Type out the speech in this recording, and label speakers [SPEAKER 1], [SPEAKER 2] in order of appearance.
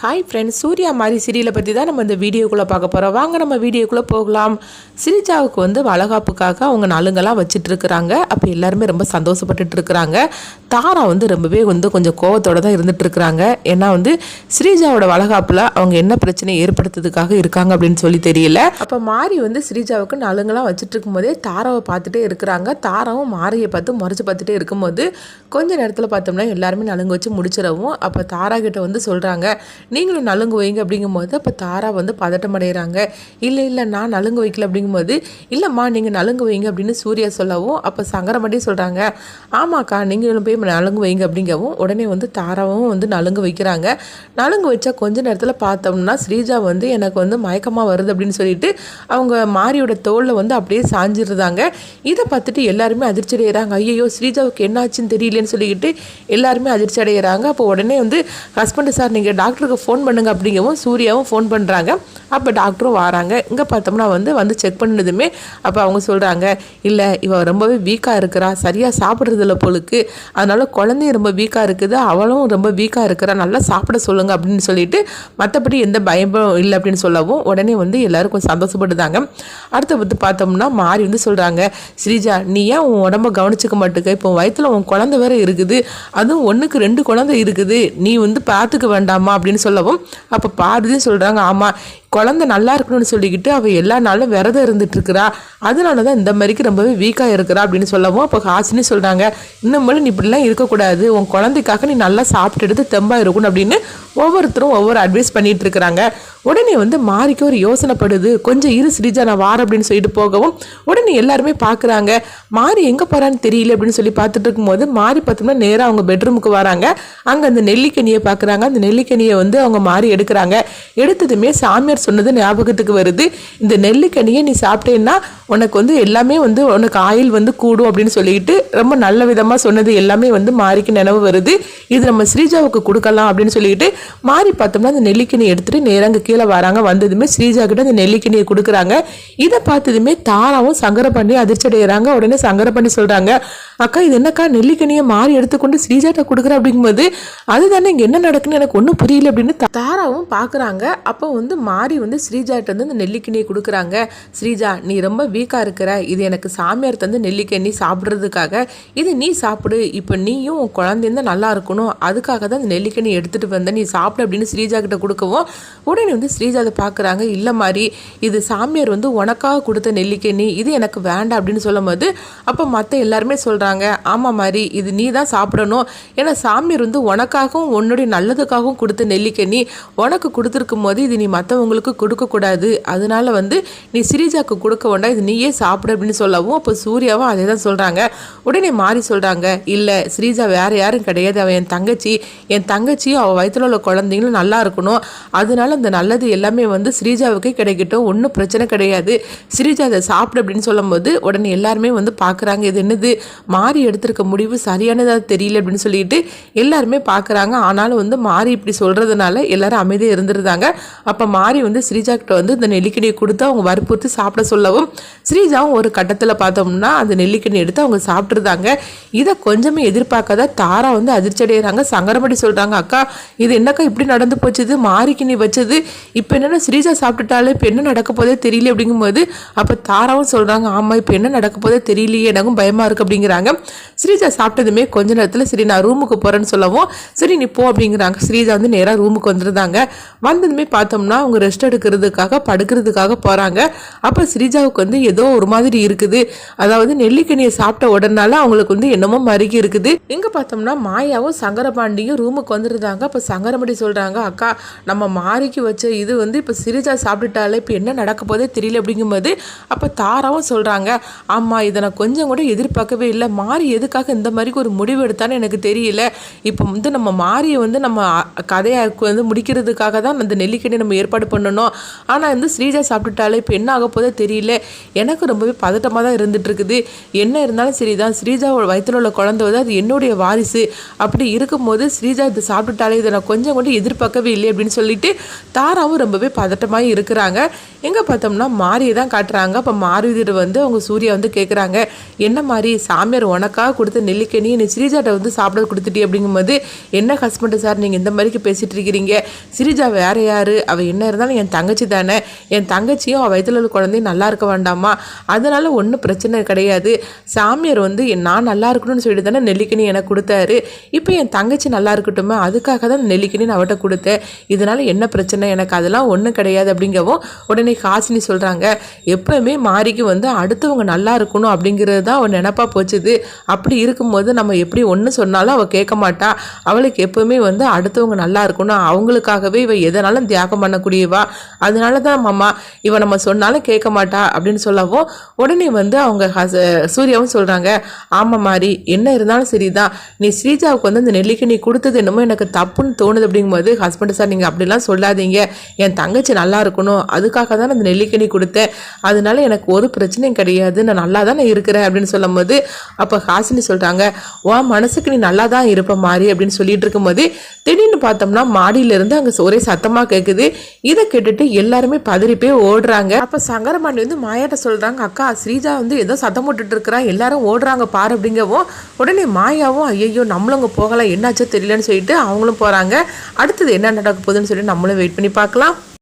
[SPEAKER 1] Hi friends Surya மாதிரி சீரியலை பற்றி தான் நம்ம இந்த வீடியோக்குள்ளே பார்க்க போகிறோம் வாங்க நம்ம வீடியோக்குள்ளே போகலாம். சிரிஜாவுக்கு வந்து வளகாப்புக்காக அவங்க நலுங்கெல்லாம் வச்சுட்ருக்குறாங்க. அப்போ எல்லாருமே ரொம்ப சந்தோஷப்பட்டுட்டு இருக்கிறாங்க. தாரா வந்து ரொம்பவே வந்து கொஞ்சம் கோவத்தோடு தான் இருந்துகிட்ருக்குறாங்க ஏன்னா வந்து ஸ்ரீஜாவோட வளகாப்பில் அவங்க என்ன பிரச்சனை ஏற்படுத்துறதுக்காக இருக்காங்க அப்படின்னு சொல்லி தெரியல. அப்போ மாறி வந்து ஸ்ரீஜாவுக்கு நலுங்கெல்லாம் வச்சுட்டு இருக்கும்போதே தாராவை பார்த்துட்டே இருக்கிறாங்க. தாராவும் மாரியை பார்த்து முறைச்சு பார்த்துட்டே இருக்கும்போது கொஞ்ச நேரத்தில் பார்த்தோம்னா எல்லாருமே நலுங்கு வச்சு முடிச்சிடவும். அப்போ தாரா கிட்ட வந்து சொல்கிறாங்க நீங்களும் நலுங்கு வைங்க அப்படிங்கும்போது அப்போ தாரா வந்து பதட்டம் அடைகிறாங்க இல்லை இல்லை நான் நலுங்கு வைக்கல அப்படிங்கும்போது இல்லைம்மா நீங்கள் நலுங்கு வைங்க அப்படின்னு சூர்யா சொல்லவும் அப்போ சங்கரமட்டி சொல்கிறாங்க ஆமாக்கா நீங்களும் போய் நலுங்கு வைங்க அப்படிங்கவும் உடனே வந்து தாராவும் வந்து நலுங்கு வைக்கிறாங்க. நலுங்கு வச்சா கொஞ்ச நேரத்தில் பார்த்தோம்னா ஸ்ரீஜா வந்து எனக்கு வந்து மயக்கமாக வருது அப்படின்னு சொல்லிட்டு அவங்க மாரியோட தோளில் வந்து அப்படியே சாஞ்சிருந்தாங்க இதை பார்த்துட்டு எல்லாருமே அதிர்ச்சி அடைகிறாங்க ஐயோ ஸ்ரீஜாவுக்கு என்னாச்சுன்னு தெரியலன்னு சொல்லிக்கிட்டு எல்லாருமே அதிர்ச்சி அடைகிறாங்க அப்போ உடனே வந்து ஹஸ்பண்ட் சார் நீங்கள் டாக்டருக்கு ஃபோன் பண்ணுங்க அப்படிங்கவும் சூர்யாவும் ஃபோன் பண்ணுறாங்க அப்போ டாக்டரும் வராங்க. இங்கே பார்த்தோம்னா வந்து வந்து செக் பண்ணதுமே அப்போ அவங்க சொல்கிறாங்க இல்லை இவள் ரொம்பவே வீக்காக இருக்கிறா. சரியாக சாப்பிட்றதில்ல போலுக்கு. அதனால் குழந்தையும் ரொம்ப வீக்காக இருக்குது. அவளும் ரொம்ப வீக்காக இருக்கிறா. நல்லா சாப்பிட சொல்லுங்க அப்படின்னு சொல்லிட்டு மற்றபடி எந்த பயமும் இல்லை அப்படின்னு சொல்லவும் உடனே வந்து எல்லோரும் கொஞ்சம் சந்தோஷப்படுதாங்க அடுத்து வந்து பார்த்தோம்னா மாறி வந்து சொல்கிறாங்க ஸ்ரீஜா நீ ஏன் உன் உடம்ப கவனிச்சுக்க மாட்டுக்க? இப்போ வயிற்றில் உன் குழந்தை வேற இருக்குது. அதுவும் ஒன்றுக்கு ரெண்டு குழந்தை இருக்குது. நீ வந்து பார்த்துக்க வேண்டாமா? அப்படின்னு சொல்லவும் அப்போ பார்வதி சொல்கிறாங்க ஆமாம் குழந்தை நல்லா இருக்கணும்னு சொல்லிக்கிட்டு அவள் எல்லா நாளும் விரதம் இருந்துட்டு இருக்கிறா அதனால தான் இந்த மாதிரிக்கு ரொம்பவே வீக்காக இருக்கிறா அப்படின்னு சொல்லவும் அப்போ ஹாசினி சொல்கிறாங்க இன்னும் நீ இப்படிலாம் இருக்கக்கூடாது. உன் குழந்தைக்காக நீ நல்லா சாப்பிட்டு எடுத்து தெம்பாக இருக்கணும் அப்படின்னு ஒவ்வொருத்தரும் ஒவ்வொரு அட்வைஸ் பண்ணிட்டு இருக்கிறாங்க உடனே வந்து மாரிக்கு ஒரு யோசனைப்படுது கொஞ்சம் இரு ஸ்ரீஜா நான் வார அப்படின்னு சொல்லிட்டு போகவும் உடனே எல்லாருமே பார்க்குறாங்க மாறி எங்கே போகிறான்னு தெரியல அப்படின்னு சொல்லி பார்த்துட்டு இருக்கும்போது மாறி பார்த்தோம்னா நேராக அவங்க பெட்ரூமுக்கு வராங்க. அங்கே அந்த நெல்லிக்கனியை பார்க்குறாங்க அந்த நெல்லிக்கனியை வந்து அவங்க மாறி எடுக்கிறாங்க. எடுத்ததுமே சாமியார் சொன்னது ஞாபகத்துக்கு வருது. இந்த நெல்லிக்கனியை நீ சாப்பிட்டேன்னா உனக்கு வந்து எல்லாமே வந்து உனக்கு ஆயில் வந்து கூடும் அப்படின்னு சொல்லிட்டு ரொம்ப நல்ல விதமாக சொன்னது எல்லாமே வந்து மாறிக்கு நினைவு வருது. இது நம்ம ஸ்ரீஜாவுக்கு கொடுக்கலாம் அப்படின்னு சொல்லிட்டு மாறி பார்த்தோம்னா அந்த நெல்லிக்கனி எடுத்துட்டு நேராக கீழே வராங்க. வந்ததுமே ஸ்ரீஜா கிட்ட அந்த நெல்லிக்கனியை கொடுக்குறாங்க. இதை பார்த்ததுமே தாராவும் சங்கர பண்ணி அதிர்ச்சி அடைகிறாங்க உடனே சங்கர பண்ணி சொல்றாங்க அக்கா இது என்னக்கா நெல்லிக்கனியை மாறி எடுத்துக்கொண்டு ஸ்ரீஜாட்ட கொடுக்குற? அப்படிங்கும்போது அதுதானே இங்கே என்ன நடக்குன்னு எனக்கு ஒன்றும் புரியல அப்படின்னு தாராவும் பார்க்குறாங்க. அப்போ வந்து மாறி வந்து ஸ்ரீஜாட்ட வந்து அந்த நெல்லிக்கனியை கொடுக்குறாங்க. ஸ்ரீஜா நீ ரொம்ப வீக்காக இருக்கிற. இது எனக்கு சாமியார் தந்து நெல்லிக்கண்ணி சாப்பிட்றதுக்காக. இது நீ சாப்பிடு. இப்போ நீயும் உன் நல்லா இருக்கணும். அதுக்காக தான் அந்த நெல்லிக்கண்ணி எடுத்துகிட்டு வந்த. நீ சாப்பிடு அப்படின்னு ஸ்ரீஜா கிட்ட கொடுக்கவும் உடனே வந்து ஸ்ரீஜா அதை பார்க்குறாங்க. இல்லை மாதிரி இது சாமியார் வந்து உனக்காக கொடுத்த நெல்லிக்கண்ணி இது எனக்கு வேண்டாம் அப்படின்னு சொல்லும்போது அப்போ மற்ற எல்லாருமே சொல்கிறாங்க ஆமாம் மாதிரி இது நீ தான் சாப்பிடணும். ஏன்னா சாமியார் வந்து உனக்காகவும் உன்னுடைய நல்லதுக்காகவும் கொடுத்த நெல்லிக்கண்ணி உனக்கு கொடுத்துருக்கும் போது இது நீ மற்றவங்களுக்கு கொடுக்கக்கூடாது. அதனால வந்து நீ ஸ்ரீஜாக்கு கொடுக்க வேண்டாம் இது நீயே சாப்பிடு அப்படின்னு சொல்லவும் அப்போ சூர்யாவும் அதே தான் சொல்கிறாங்க உடனே மாறி சொல்கிறாங்க இல்லை ஸ்ரீஜா வேறு யாரும் கிடையாது. அவன் என் தங்கச்சி என் தங்கச்சியும் அவள் வயிற்றில் உள்ள குழந்தைங்களும் நல்லா இருக்கணும். அதனால அந்த நல்லது எல்லாமே வந்து ஸ்ரீஜாவுக்கே கிடைக்கட்டும். ஒன்றும் பிரச்சனை கிடையாது. ஸ்ரீஜா அதை சாப்பிடு அப்படின்னு சொல்லும்போது உடனே எல்லாருமே வந்து பார்க்குறாங்க இது என்னது? மாறி எடுத்திருக்க முடிவு சரியானதாக தெரியல அப்படின்னு சொல்லிட்டு எல்லாருமே பார்க்குறாங்க ஆனாலும் வந்து மாறி இப்படி சொல்கிறதுனால எல்லாரும் அமைதியாக இருந்துருந்தாங்க. அப்போ மாறி வந்து ஸ்ரீஜாக்கிட்ட வந்து இந்த நெல்லிக்கனியை கொடுத்து அவங்க வற்புறுத்தி சாப்பிட சொல்லவும் ஸ்ரீஜாவும் ஒரு கட்டத்தில் பார்த்தோம்னா அந்த நெல்லிக்கனி எடுத்து அவங்க சாப்பிட்ருந்தாங்க இதை கொஞ்சமே எதிர்பார்க்காத தாரா வந்து அதிர்ச்சி அடைகிறாங்க சங்கரமடி சொல்கிறாங்க அக்கா இது என்னக்கா இப்படி நடந்து போச்சுது? மாறிக்கு வச்சது. இப்போ என்னென்னா ஸ்ரீஜா சாப்பிட்டுட்டாலே இப்போ என்ன நடக்க போதே தெரியல அப்படிங்கும்போது அப்போ தாராவும் சொல்கிறாங்க ஆமாம் இப்போ என்ன நடக்க போதே தெரியலையே எனக்கும் பயமாக இருக்குது அப்படிங்கிறாங்க. ஸ்ரீஜா சாப்பிட்டதுமே கொஞ்ச நேரத்தில் சரி நான் ரூமுக்கு போகிறேன்னு சொல்லவும் சரி நீ போ அப்படிங்கிறாங்க. ஸ்ரீஜா வந்து நேராக ரூமுக்கு வந்திருந்தாங்க. வந்ததுமே பார்த்தோம்னா அவங்க ரெஸ்ட் எடுக்கிறதுக்காக படுக்கிறதுக்காக போகிறாங்க அப்போ ஸ்ரீஜாவுக்கு வந்து ஏதோ ஒரு மாதிரி இருக்குது. அதாவது நெல்லிக்கனியை சாப்பிட்ட உடனால அவங்களுக்கு வந்து என்னமோ மறுக்கி இருக்குது. இங்கே பார்த்தோம்னா மாயாவும் சங்கரபாண்டியும் ரூமுக்கு வந்துருந்தாங்க. அப்போ சங்கரமடி சொல்கிறாங்க அக்கா நம்ம மாறிக்கு வச்ச இது வந்து இப்போ சிரிஜா சாப்பிட்டுட்டாலே இப்போ என்ன நடக்க போதே தெரியல அப்படிங்கும்போது அப்போ தாராவும் சொல்கிறாங்க ஆமாம் இதை நான் கொஞ்சம் கூட எதிர்பார்க்கவே இல்லை. மாறி எதுக்காக இந்த மாதிரி ஒரு முடிவு எடுத்தான்னு எனக்கு தெரியல. இப்போ வந்து நம்ம மாரியை வந்து நம்ம கதையாக கதையை வந்து முடிக்கிறதுக்காக தான் அந்த நெல்லிக்கனி நம்ம ஏற்பாடு பண்ணோம். பண்ணணும். ஆனால் வந்து ஸ்ரீஜா சாப்பிட்டுட்டாலே இப்போ என்ன ஆக போதோ தெரியல. எனக்கு ரொம்பவே பதட்டமாக தான் இருந்துகிட்ருக்குது என்ன இருந்தாலும் சரி தான் ஸ்ரீஜாவோட வயிற்றில் உள்ள குழந்தை வந்து அது என்னுடைய வாரிசு. அப்படி இருக்கும்போது ஸ்ரீஜா இதை சாப்பிட்டுட்டாலே இதை நான் கொஞ்சம் கூட எதிர்பார்க்கவே இல்லை அப்படின்னு சொல்லிட்டு தாராவும் ரொம்பவே பதட்டமாக இருக்கிறாங்க. எங்கே பார்த்தோம்னா மாரியை தான் காட்டுறாங்க. அப்போ மாருதிட்டு வந்து அவங்க சூர்யா வந்து கேட்குறாங்க என்ன மாதிரி சாமியார் உனக்காக கொடுத்த நெல்லிக்கனி நீ ஸ்ரீஜாட்ட வந்து சாப்பிட கொடுத்துட்டி அப்படிங்கும்போது என்ன ஹஸ்பண்டு சார் நீங்கள் இந்த மாதிரிக்கு பேசிகிட்டு இருக்கிறீங்க? ஸ்ரீஜா வேற யார்? அவள் என்ன இருந்தாலும் என் தங்கச்சி தானே? என் தங்கச்சியும் அவள் வயதில் உள்ள குழந்தையும் நல்லா இருக்க வேண்டாமா? அதனால் ஒன்றும் பிரச்சனை கிடையாது. சாமியார் வந்து நான் நல்லா இருக்கணும்னு சொல்லிட்டு தானே நெல்லிக்கனி எனக்கு கொடுத்தாரு. இப்போ என் தங்கச்சி நல்லா இருக்கட்டுமே? அதுக்காக தான் நெல்லிக்கனி நான் அவட்ட கொடுத்தேன். இதனால என்ன பிரச்சனை? எனக்கு அதெல்லாம் ஒன்றும் கிடையாது அப்படிங்கவும் உடனே காசினி சொல்கிறாங்க எப்பவுமே மாறிக்கு வந்து அடுத்தவங்க நல்லா இருக்கணும் அப்படிங்கிறது தான் அவன் நினப்பாக போச்சுது. அப்படி இருக்கும்போது நம்ம எப்படி ஒன்று சொன்னாலும் அவள் கேட்க மாட்டா. அவளுக்கு எப்பவுமே வந்து அடுத்தவங்க நல்லா இருக்கணும். அவங்களுக்காகவே இவ எதனாலும் தியாகம் பண்ணக்கூடியவா? அதனால தான் மாமா இவன் நம்ம சொன்னாலும் கேட்க மாட்டா அப்படின்னு சொல்லவும் உடனே வந்து அவங்க ஹஸ்- சூர்யாவும் சொல்கிறாங்க ஆமாம் மாதிரி என்ன இருந்தாலும் சரிதான் நீ ஸ்ரீஜாவுக்கு வந்து அந்த நெல்லிக்கு நீ கொடுத்தது என்னமோ எனக்கு தப்புன்னு தோணுது அப்படிங்கும்போது ஹஸ்பண்ட் சார் நீங்கள் அப்படிலாம் சொல்லாதீங்க. என் தங்கச்சி நல்லா இருக்கணும். அதுக்காக தான் அந்த நெல்லிக்கனி கொடுத்தேன். அதனால எனக்கு ஒரு பிரச்சனையும் கிடையாது. நான் நல்லா தான் இருக்கிறேன். அப்படின்னு சொல்லும்போது அப்போ ஹாசினி சொல்கிறாங்க உன் மனசுக்கு நீ நல்லா தான் இருப்ப மாதிரி அப்படின்னு சொல்லிட்டு இருக்கும்போது திடீர்னு பார்த்தோம்னா மாடியிலேருந்து அங்கே ஒரே சத்தமாக கேட்குது இதை கேட்டுட்டு எல்லாருமே பதறி போய் ஓடுறாங்க. அப்போ சங்கரபாண்டி வந்து மாயாட்ட சொல்றாங்க அக்கா ஸ்ரீஜா வந்து ஏதோ சத்தம் போட்டுட்டு இருக்கிறா எல்லாரும் ஓடுறாங்க பாரு அப்படிங்கவும் உடனே மாயாவும் ஐயோ நம்மளும் அங்கே போகலாம் என்னாச்சோ தெரியலன்னு சொல்லிட்டு அவங்களும் போறாங்க. அடுத்தது என்ன நடக்க போகுதுன்னு சொல்லி நம்மளும் வெயிட் பண்ணி பார்க்கலாம்.